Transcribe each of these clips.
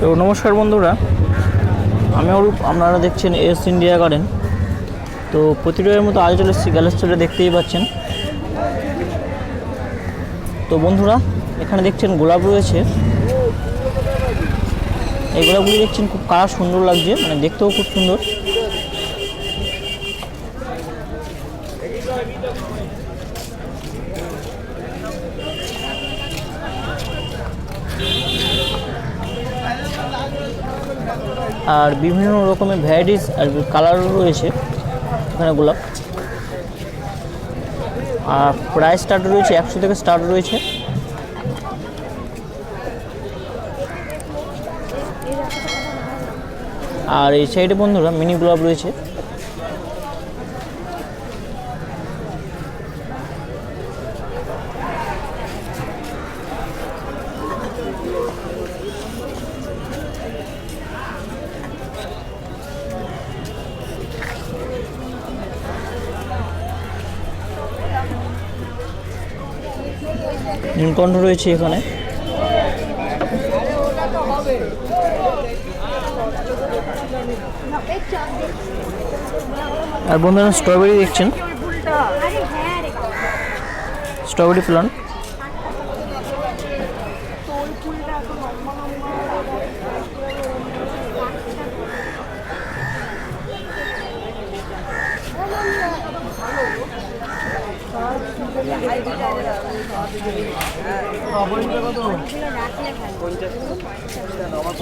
তো নমস্কার বন্ধুরা। আমি অরূপ, আপনারা দেখছেন এস ইন্ডিয়া গার্ডেন। তো প্রতিরোধের মতো আজ চলে এসেছি গ্যালাস্টোরে, দেখতেই পাচ্ছেন। তো বন্ধুরা, এখানে দেখছেন গোলাপ রয়েছে। এই গোলাপগুলি দেখছেন খুব কারা সুন্দর লাগছে মানে দেখতেও খুব সুন্দর। আর বিভিন্ন রকমের ভ্যারাইটিস আর কালারও রয়েছে ওখানে গোলাপ। আর প্রাইস স্টার্ট রয়েছে, একশো থেকে স্টার্ট রয়েছে। আর এই সাইডে বন্ধুরা মিনি গোলাপ রয়েছে। নীলকণ্ঠ রয়েছে এখানে। আর বন্ধুরা স্ট্রবেরি দেখছেন? স্ট্রবেরি প্লান্ট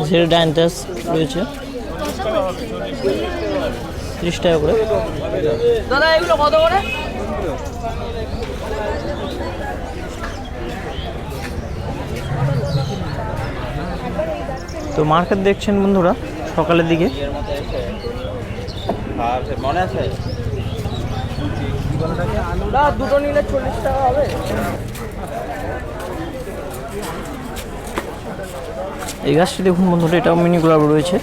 সেটা রয়েছে। ত্রিশ টাকা করে। দাদা এগুলো কত করে? তো মার্কেট দেখছেন বন্ধুরা সকালের দিকে। মনে আছে দুটো নিলে চল্লিশ টাকা হবে। এই গাছটি দেখুন বন্ধুরা এটাও মিনি গোলাপ রয়েছে।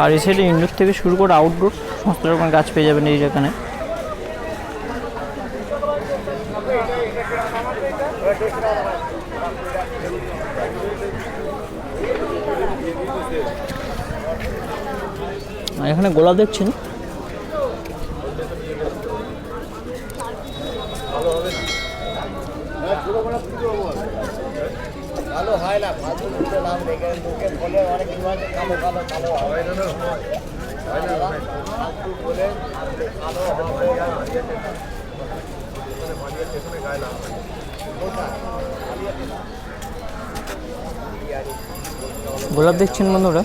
আর এই সাইডে ইনডোর থেকে শুরু করে আউটডোর সমস্ত রকমের গাছ পেয়ে যাবেন এই যেখানে। এখানে গোলাপ দেখছেন? হয় না ফালতু দুটো নাম রেখে লোকে বলে অনেক কালো কালো কালো হয়। না ফালতু বলে কালো গোলাপ দেখছেন বন্ধুরা?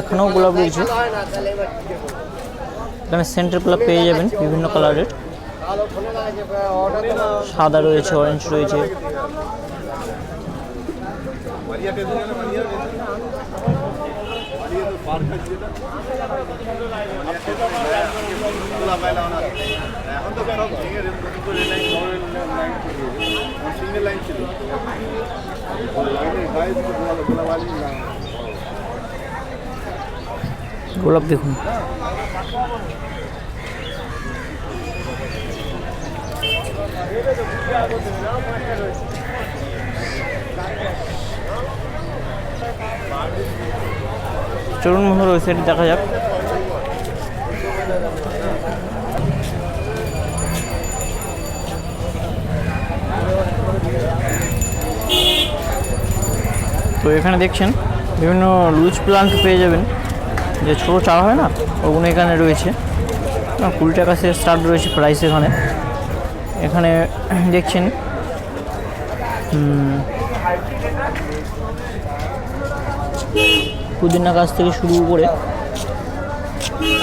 এখানেও গোলাপ রয়েছে। এখানে সেন্টার গোলাপ পেয়ে যাবেন বিভিন্ন কালারের সাদা রয়েছে অরেঞ্জ রয়েছে। এখন তো সব ভেঙে নতুন করে লাইন সিঙ্গেল লাইন ছিল লাইনের গায়ে দিকে গোলাবালি না গোলাপ দেখুন চলুন বন্ধুরা ওই সাইডে দেখা যাক। তো এখানে দেখছেন, বিভিন্ন লুজ প্লান্ট পেয়ে যাবেন। যে ছোটো চারা হয় না, ওগুলো এখানে রয়েছে। কুড়ি টাকা সে স্টার্ট রয়েছে প্রাইস এখানে। এখানে দেখছেন পুদিনা গাছ থেকে শুরু করে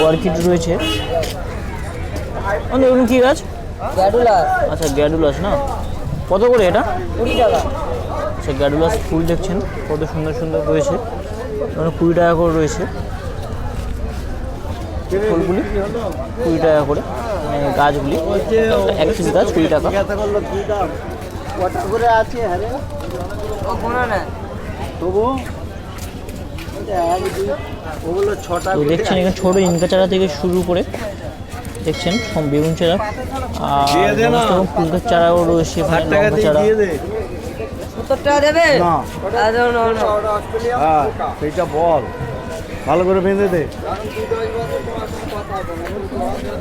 অর্কিড রয়েছে। ওখানে কী গাছ? গ্যাডুলার আচ্ছা গ্যাডুলাস না? কত করে এটা? কুড়ি টাকা। আচ্ছা গ্যাডুলাস ফুল দেখছেন কত সুন্দর সুন্দর রয়েছে। কুড়ি টাকা করে রয়েছে। ফুলগুলি কুড়ি টাকা করে মানে গাছগুলি এক পিস গাছ কুড়ি টাকা। করে আছে তবু দেখছেন এখানে ছোট ইনকা চারা থেকে শুরু করে দেখছেন সব বেগুন চারা আর রকম চারাও রয়েছে এখানে লঙ্কা চারা। হ্যাঁ সেইটা বল। ভালো করে বেঁধে দে।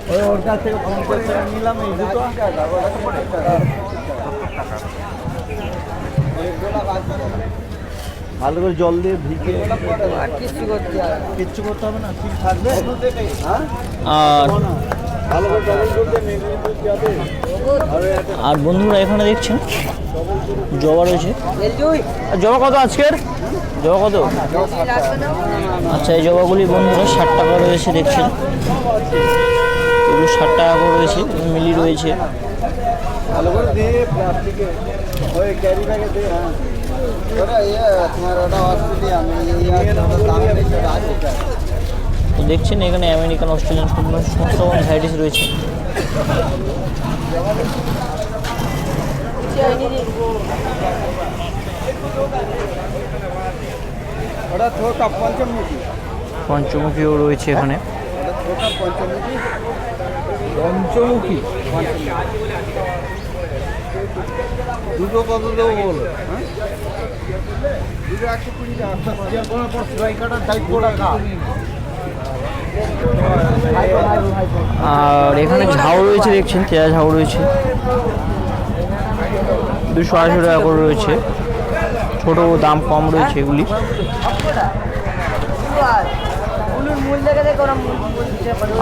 ওই ওর কাছ থেকে পঞ্চাশ টাকা নিলাম এই দুটো ভালো করে জল দিয়ে ভিজে কিচ্ছু করতে কিচ্ছু করতে হবে না ঠিক থাকবে? হ্যাঁ? আর ভালো করে জল দিয়ে যাবে আর বন্ধুরা এখানে দেখছেন, জবা রয়েছে। জবা কত আজকের? জবা কত? আচ্ছা এই জবাগুলি বন্ধুরা ষাট টাকা রয়েছে, দেখছেন। ষাট টাকা করে রয়েছে মিলি রয়েছে। দেখছেন এখানে আমেরিকান, অস্ট্রেলিয়ান সমস্ত সমস্ত ভ্যারাইটিস রয়েছে। পঞ্চমুখীও রয়েছে এখানে। পঞ্চমুখী পঞ্চমুখী দুটো কত দেবো বল? হ্যাঁ? দুটো একশো কুড়ি টাকা। আর এখানে ঝাউ রয়েছে দেখছেন তেরা ঝাউ রয়েছে। দুশো আড়াইশো টাকা করে রয়েছে। ছোট দাম কম রয়েছে এগুলি।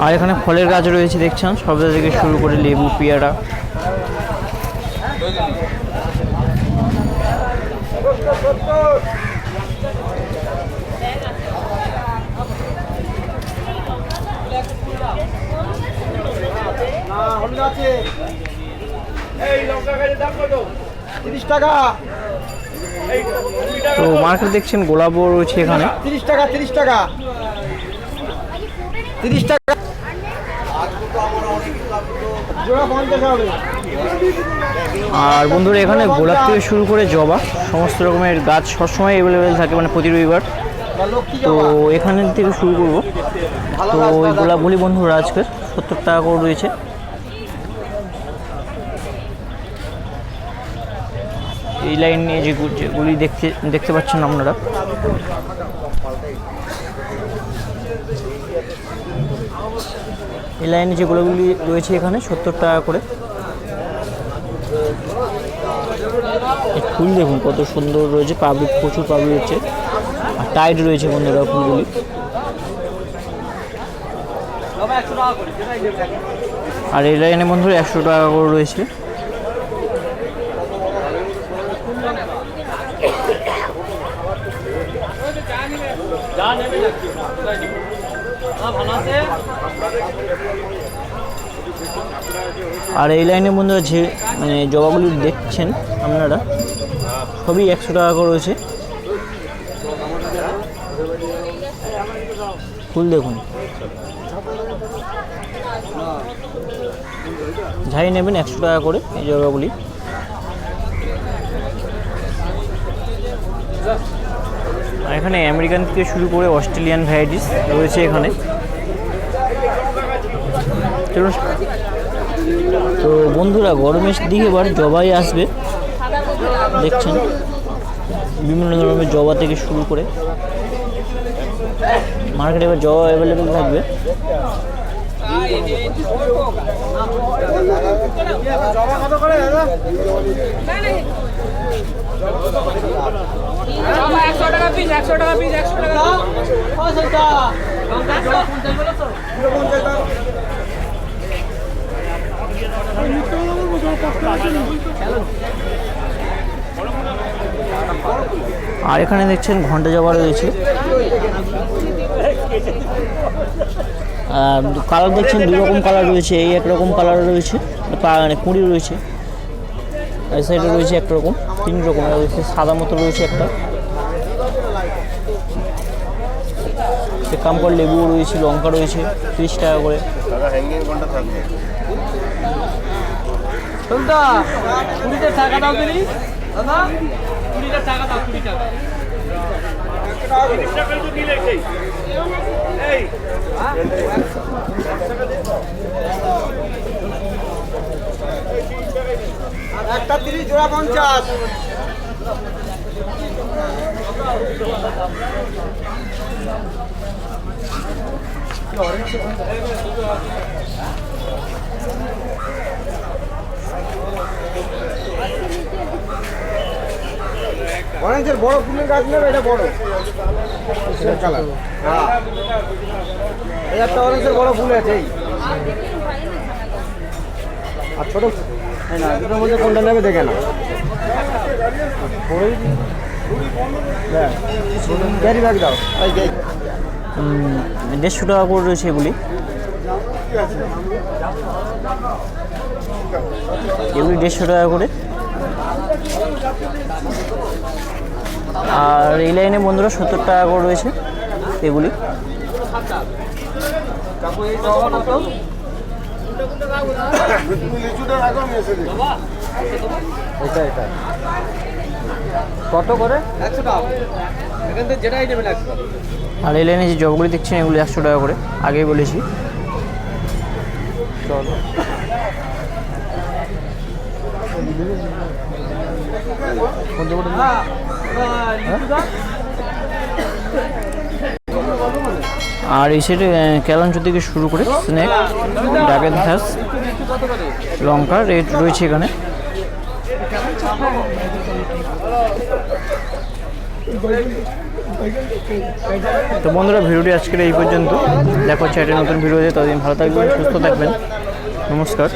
আর এখানে ফলের গাছ রয়েছে দেখছেন সবটা থেকে শুরু করে লেবু, পেয়ারা। আছে। এই লঙ্কা গাছের দাম কত? তিরিশ টাকা। তো মার্কেট দেখছেন গোলাপও রয়েছে এখানে। তিরিশ টাকা তিরিশ টাকা। তিরিশ টাকা। আর বন্ধুরা এখানে গোলাপ থেকে শুরু করে জবা সমস্ত রকমের গাছ সবসময় অ্যাভেলেবেল থাকে মানে প্রতি রবিবার। তো এখানে থেকে শুরু করব। তো দাদা। গোলাপগুলি বন্ধুরা আজকে সত্তর টাকা করে রয়েছে। এই লাইন নিয়ে যে যেগুলি দেখতে দেখতে পাচ্ছেন আপনারা। এই লাইনে যে গোলাপগুলি রয়েছে এখানে, সত্তর টাকা করে। ফুল দেখুন, কত সুন্দর রয়েছে, পাবলিক, প্রচুর পাবলিক রয়েছে আর টাইট রয়েছে বন্ধুরা ফুলগুলি। আর এই লাইনে বন্ধুরা একশো টাকা করে রয়েছে। আর এই লাইনে বন্ধুরা যে মানে জবাগুলি দেখছেন আপনারা, সবই একশো টাকা করে রয়েছে। ফুল দেখুন। ঝাই নেবেন একশো টাকা করে এই জবাগুলি। এখানে আমেরিকান থেকে শুরু করে অস্ট্রেলিয়ান ভ্যারাইটিস রয়েছে এখানে। তো বন্ধুরা, গরমের দিকে এবার জবাই আসবে। দেখছেন? বিভিন্ন ধরনের জবা থেকে শুরু করে। মার্কেটে এবার জবা অ্যাভেলেবেল থাকবে একশো টাকা পিস একশো টাকা পিস একশো টাকা আর এখানে দেখছেন ঘণ্টা জবা রয়েছে। কালার দেখছেন দু রকম কালার রয়েছে, এই একরকম কালার রয়েছে মানে কুঁড়ি রয়েছে। এই সাইডে রয়েছে একটা রকম, তিন রকম সাদা মতো রয়েছে একটা। সে কামকর লেবু রয়েছে লঙ্কা রয়েছে তিরিশ টাকা করে। শুনতো? কুড়িটা টাকা দাও তুমি। দাদা কুড়িটা টাকা দাও কুড়ি টাকা। একটা তিরিশ জোড়া পঞ্চাশ। অরেঞ্জের বড় ফুলের গাছ নেবে, এটা বড়। কালার। হ্যাঁ। এই একটা অরেঞ্জের বড় ফুল আছে, এই। আর ছোট না, দুটোর মধ্যে কোনটা নেবে দেখে না ক্যারি ব্যাগ দাও দেড়শো টাকা করে রয়েছে এগুলি এগুলি দেড়শো টাকা করে। আর এই লাইনে বন্ধুরা সত্তর টাকা করে রয়েছে এগুলি। কত করে? একশো টাকা। এখান থেকে যেটাই নেবেন একশো। টাকা আর এই লাইনে যে জবগুলি দেখছেন, এগুলি একশো টাকা করে, আগেই বলেছি। চলো আর এই সাইডে ক্যালাঞ্চু থেকে শুরু করে স্নেক ডাকের ঘাস লঙ্কা রেট রয়েছে এখানে। তো বন্ধুরা, ভিডিওটি আজকের এই পর্যন্ত। দেখো হচ্ছে একটা নতুন ভিডিও দিয়ে ততদিন ভালো থাকবেন, সুস্থ থাকবেন। নমস্কার।